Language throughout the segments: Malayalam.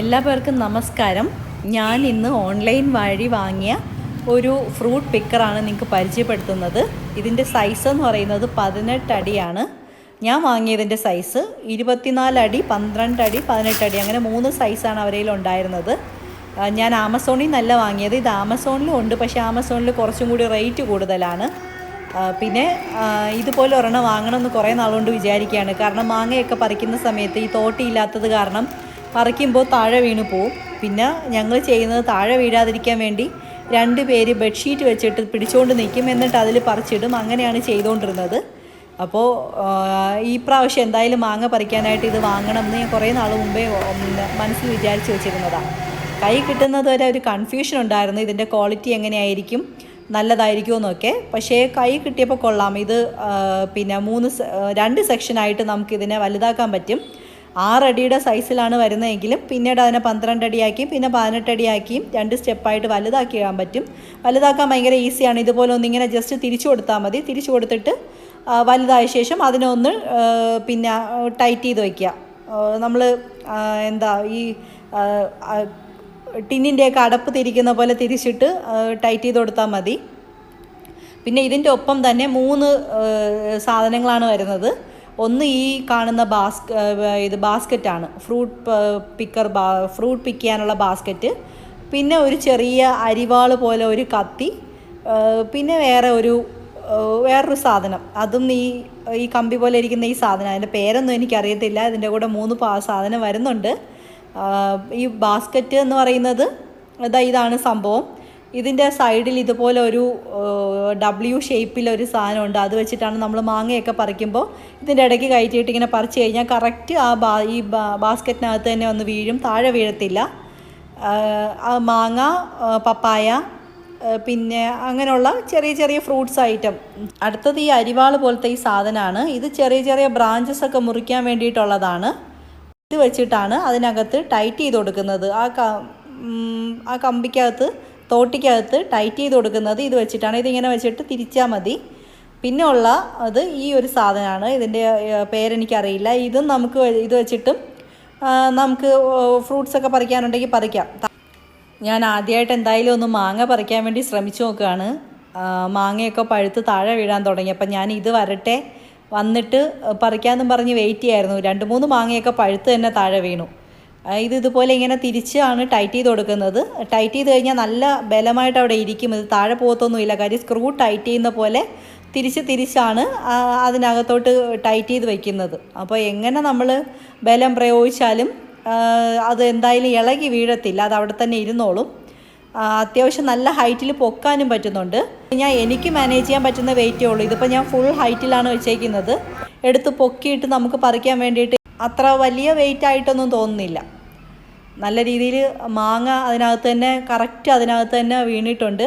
എല്ലാവർക്കും നമസ്കാരം. ഞാൻ ഇന്ന് ഓൺലൈൻ വഴി വാങ്ങിയ ഒരു ഫ്രൂട്ട് പിക്കറാണ് നിങ്ങൾക്ക് പരിചയപ്പെടുത്തുന്നത്. ഇതിന്റെ സൈസ് എന്ന് പറയുന്നത് പതിനെട്ട് അടിയാണ്. ഞാൻ വാങ്ങിയതിന്റെ സൈസ് ഇരുപത്തിനാല് അടി പന്ത്രണ്ട് അടി പതിനെട്ട് അടി അങ്ങനെ മൂന്ന് സൈസാണ് അവരയിൽ ഉണ്ടായിരുന്നത്. ഞാൻ ആമസോണിൽ നിന്നല്ല വാങ്ങിയത്. ഇത് ആമസോണിലും ഉണ്ട് പക്ഷേ ആമസോണിൽ കുറച്ചും കൂടി റേറ്റ് കൂടുതലാണ്. പിന്നെ ഇതുപോലെ ഒരെണ്ണം വാങ്ങണമെന്ന് കുറേ നാളുകൊണ്ട് വിചാരിക്കുകയാണ്. കാരണം മാങ്ങയൊക്കെ പറിക്കുന്ന സമയത്ത് ഈ തോട്ടിയില്ലാത്തത് കാരണം പറിക്കുമ്പോൾ താഴെ വീണ് പോവും. പിന്നെ ഞങ്ങൾ ചെയ്യുന്നത് താഴെ വീഴാതിരിക്കാൻ വേണ്ടി രണ്ട് പേര് ബെഡ്ഷീറ്റ് വെച്ചിട്ട് പിടിച്ചുകൊണ്ട് നിൽക്കും. എന്നിട്ട് അതിൽ പറിച്ചിടും. അങ്ങനെയാണ് ചെയ്തുകൊണ്ടിരുന്നത്. അപ്പോൾ ഈ പ്രാവശ്യം എന്തായാലും മാങ്ങ പറിക്കാനായിട്ട് ഇത് വാങ്ങണം എന്ന് ഞാൻ കുറേ നാൾ മുമ്പേ മനസ്സിൽ വിചാരിച്ച് വെച്ചിരുന്നതാണ് കൈ കിട്ടുന്നത് വരെ ഒരു കൺഫ്യൂഷൻ ഉണ്ടായിരുന്നു. ഇതിന്റെ ക്വാളിറ്റി എങ്ങനെയായിരിക്കും? നല്ലതായിരിക്കുമെന്നൊക്കെ പക്ഷേ കൈ കിട്ടിയപ്പോൾ കൊള്ളാം. ഇത് പിന്നെ മൂന്ന് രണ്ട് സെക്ഷനായിട്ട് നമുക്കിതിനെ വലുതാക്കാൻ പറ്റും. ആറടിയുടെ സൈസിലാണ് വരുന്നതെങ്കിലും പിന്നീട് അതിനെ പന്ത്രണ്ട് അടിയാക്കിയും പിന്നെ പതിനെട്ടടിയാക്കിയും രണ്ട് സ്റ്റെപ്പായിട്ട് വലുതാക്കി ഇടാൻ പറ്റും. വലുതാക്കാൻ ഭയങ്കര ഈസിയാണ്. ഇതുപോലെ ഒന്നിങ്ങനെ ജസ്റ്റ് തിരിച്ചു കൊടുത്താൽ മതി. തിരിച്ചു കൊടുത്തിട്ട് വലുതായ ശേഷം അതിനൊന്ന് പിന്നെ ടൈറ്റ് ചെയ്ത് വയ്ക്കുക നമ്മൾ എന്താ ഈ ടിന്നിന്റെയൊക്കെ അടപ്പ് തിരിക്കുന്ന പോലെ തിരിച്ചിട്ട് ടൈറ്റ് ചെയ്ത് കൊടുത്താൽ മതി. പിന്നെ ഇതിന്റെ ഒപ്പം തന്നെ മൂന്ന് സാധനങ്ങളാണ് വരുന്നത്. ഒന്ന് ഈ കാണുന്ന ബാസ്ക ആ, ഇത് ബാസ്ക്കറ്റാണ്. ഫ്രൂട്ട് പിക്കർ ബാ ഫ്രൂട്ട് പിക്ക് ചെയ്യാനുള്ള ബാസ്ക്കറ്റ്. പിന്നെ ഒരു ചെറിയ അരിവാൾ പോലെ ഒരു കത്തി. പിന്നെ വേറെ ഒരു വേറൊരു സാധനം. അതും ഈ ഈ കമ്പി പോലെ ഇരിക്കുന്ന ഈ സാധനം. അതിന്റെ പേരൊന്നും എനിക്കറിയത്തില്ല. ഇതിന്റെ കൂടെ മൂന്ന് പാ സാധനം വരുന്നുണ്ട്. ഈ ബാസ്ക്കറ്റ് എന്ന് പറയുന്നത് ഇതാ ഇതാണ് സംഭവം. ഇതിന്റെ സൈഡിൽ ഇതുപോലെ ഒരു ഡബ്ല്യു ഷേപ്പിലൊരു സാധനമുണ്ട്. അത് വെച്ചിട്ടാണ് നമ്മൾ മാങ്ങയൊക്കെ പറിക്കുമ്പോൾ ഇതിന്റെ ഇടയ്ക്ക് കയറ്റിയിട്ട് ഇങ്ങനെ പറിച്ച് കഴിഞ്ഞാൽ കറക്റ്റ് ആ ബാ ഈ ബാസ്ക്കറ്റിനകത്ത് തന്നെ ഒന്ന് വീഴും താഴെ വീഴത്തില്ല. മാങ്ങ പപ്പായ പിന്നെ അങ്ങനെയുള്ള ചെറിയ ചെറിയ ഫ്രൂട്ട്സ് ഐറ്റം. അടുത്തത് ഈ അരിവാൾ പോലത്തെ ഈ സാധനമാണ് ഇത് ചെറിയ ചെറിയ ബ്രാഞ്ചസ് ഒക്കെ മുറിക്കാൻ വേണ്ടിയിട്ടുള്ളതാണ്. ഇത് വെച്ചിട്ടാണ് അതിനകത്ത് ടൈറ്റ് ചെയ്ത് കൊടുക്കുന്നത്. ആ ആ കമ്പിക്കകത്ത് തോട്ടിക്കകത്ത് ടൈറ്റ് ചെയ്ത് കൊടുക്കുന്നത് ഇത് വെച്ചിട്ടാണ്. ഇതിങ്ങനെ വെച്ചിട്ട് തിരിച്ചാൽ മതി. പിന്നെ ഉള്ള അത് ഈ ഒരു സാധനമാണ്. ഇതിന്റെ പേരെനിക്കറിയില്ല. ഇതും നമുക്ക് ഇത് വെച്ചിട്ടും നമുക്ക് ഫ്രൂട്ട്സൊക്കെ പറിക്കാനുണ്ടെങ്കിൽ പറിക്കാം. ഞാൻ ആദ്യമായിട്ട് എന്തായാലും ഒന്ന് മാങ്ങ പറിക്കാൻ വേണ്ടി ശ്രമിച്ചു നോക്കുകയാണ്. മാങ്ങയൊക്കെ പഴുത്ത് താഴെ വീഴാൻ തുടങ്ങി. അപ്പം ഞാൻ ഇത് വരട്ടെ. വന്നിട്ട് പറിക്കാമെന്നും പറഞ്ഞ് വെയിറ്റ് ചെയ്യായിരുന്നു. രണ്ട് മൂന്ന് മാങ്ങയൊക്കെ പഴുത്ത് തന്നെ താഴെ വീണു. ഇത് ഇതുപോലെ ഇങ്ങനെ തിരിച്ചാണ് ടൈറ്റ് ചെയ്ത് കൊടുക്കുന്നത്. ടൈറ്റ് ചെയ്ത് കഴിഞ്ഞാൽ നല്ല ബലമായിട്ട് അവിടെ ഇരിക്കും. ഇത് താഴെ പോകത്തൊന്നുമില്ല. കാര്യം സ്ക്രൂ ടൈറ്റ് ചെയ്യുന്ന പോലെ തിരിച്ച് തിരിച്ചാണ് അതിനകത്തോട്ട് ടൈറ്റ് ചെയ്ത് വയ്ക്കുന്നത് അപ്പോൾ എങ്ങനെ നമ്മൾ ബലം പ്രയോഗിച്ചാലും അത് എന്തായാലും ഇളകി വീഴത്തില്ല. അത് അവിടെ തന്നെ ഇരുന്നോളും. അത്യാവശ്യം നല്ല ഹൈറ്റിൽ പൊക്കാനും പറ്റുന്നുണ്ട്. ഞാൻ എനിക്ക് മാനേജ് ചെയ്യാൻ പറ്റുന്ന വെയിറ്റേ ഉള്ളൂ. ഇതിപ്പോൾ ഞാൻ ഫുൾ ഹൈറ്റിലാണ് വെച്ചേക്കുന്നത്. എടുത്ത് പൊക്കിയിട്ട് നമുക്ക് പറിക്കാൻ വേണ്ടിയിട്ട് അത്ര വലിയ വെയിറ്റ് ആയിട്ടൊന്നും തോന്നുന്നില്ല. നല്ല രീതിയിൽ മാങ്ങ അതിനകത്ത് തന്നെ കറക്റ്റ് അതിനകത്ത് തന്നെ വീണിട്ടുണ്ട്.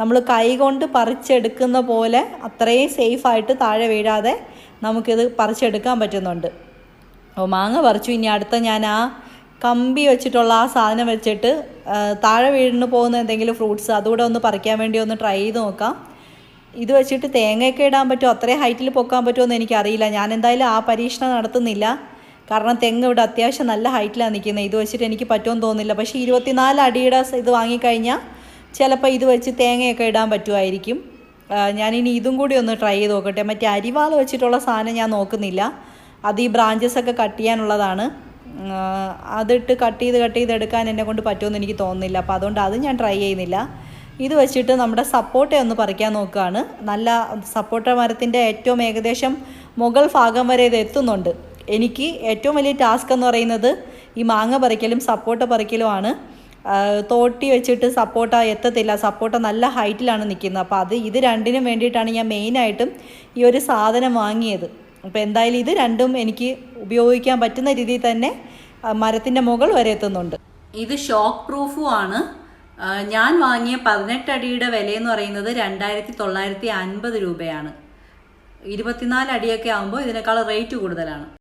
നമ്മൾ കൈ കൊണ്ട് പറിച്ചെടുക്കുന്ന പോലെ അത്രയും സേഫായിട്ട് താഴെ വീഴാതെ നമുക്കിത് പറിച്ചെടുക്കാൻ പറ്റുന്നുണ്ട്. അപ്പോൾ മാങ്ങ പറിച്ചു. ഇനി അടുത്ത ഞാൻ ആ കമ്പി വെച്ചിട്ടുള്ള ആ സാധനം വെച്ചിട്ട് താഴെ വീഴുന്നു പോകുന്ന എന്തെങ്കിലും ഫ്രൂട്ട്സ് അതുകൂടെ ഒന്ന് പറിക്കാൻ വേണ്ടി ഒന്ന് ട്രൈ ചെയ്ത് നോക്കാം. ഇത് വെച്ചിട്ട് തേങ്ങയൊക്കെ ഇടാൻ പറ്റുമോ? അത്രയും ഹൈറ്റിൽ പൊക്കാൻ പറ്റുമോ എന്ന് എനിക്കറിയില്ല. ഞാൻ എന്തായാലും ആ പരീക്ഷണം നടത്തുന്നില്ല. കാരണം തെങ്ങ് ഇവിടെ അത്യാവശ്യം നല്ല ഹൈറ്റിലാണ് നിൽക്കുന്നത്. ഇത് വെച്ചിട്ട് എനിക്ക് പറ്റുമെന്ന് തോന്നുന്നില്ല. പക്ഷേ ഇരുപത്തിനാല് അടിയുടെ ഇത് വാങ്ങിക്കഴിഞ്ഞാൽ ചിലപ്പോൾ ഇത് വെച്ച് തേങ്ങയൊക്കെ ഇടാൻ പറ്റുമായിരിക്കും. ഞാനിനി ഇതും കൂടി ഒന്ന് ട്രൈ ചെയ്ത് നോക്കട്ടെ. മറ്റേ അരിവാൾ വെച്ചിട്ടുള്ള സാധനം ഞാൻ നോക്കുന്നില്ല. അത് ഈ ബ്രാഞ്ചസ് ഒക്കെ കട്ട് ചെയ്യാനുള്ളതാണ്. അതിട്ട് കട്ട് ചെയ്ത് കട്ട് ചെയ്ത് എടുക്കാൻ എന്നെ കൊണ്ട് പറ്റുമെന്ന് എനിക്ക് തോന്നുന്നില്ല. അപ്പോൾ അതുകൊണ്ട് അത് ഞാൻ ട്രൈ ചെയ്യുന്നില്ല. ഇത് വെച്ചിട്ട് നമ്മുടെ സപ്പോട്ട ഒന്ന് പറിക്കാൻ നോക്കുകയാണ്. നല്ല സപ്പോട്ട മരത്തിന്റെ ഏറ്റവും ഏകദേശം മുകൾ ഭാഗം വരെ ഇത് എത്തുന്നുണ്ട്. എനിക്ക് ഏറ്റവും വലിയ ടാസ്ക് എന്ന് പറയുന്നത് ഈ മാങ്ങ പറിക്കലും സപ്പോട്ട പറിക്കലുമാണ് തോട്ടി വെച്ചിട്ട് സപ്പോർട്ട എത്തത്തില്ല. സപ്പോർട്ട നല്ല ഹൈറ്റിലാണ് നിൽക്കുന്നത് അപ്പോൾ അത് ഇത് രണ്ടിനും വേണ്ടിയിട്ടാണ് ഞാൻ മെയിനായിട്ടും ഈ ഒരു സാധനം വാങ്ങിയത്. അപ്പോൾ എന്തായാലും ഇത് രണ്ടും എനിക്ക് ഉപയോഗിക്കാൻ പറ്റുന്ന രീതിയിൽ തന്നെ മരത്തിന്റെ മുകൾ വരെ എത്തുന്നുണ്ട്. ഇത് ഷോക്ക് പ്രൂഫും ആണ്. ഞാൻ വാങ്ങിയ പതിനെട്ടടിയുടെ വിലയെന്ന് പറയുന്നത് രണ്ടായിരത്തി തൊള്ളായിരത്തി അൻപത് രൂപയാണ്. ഇരുപത്തിനാല് അടിയൊക്കെ ആകുമ്പോൾ ഇതിനേക്കാൾ റേറ്റ് കൂടുതലാണ്.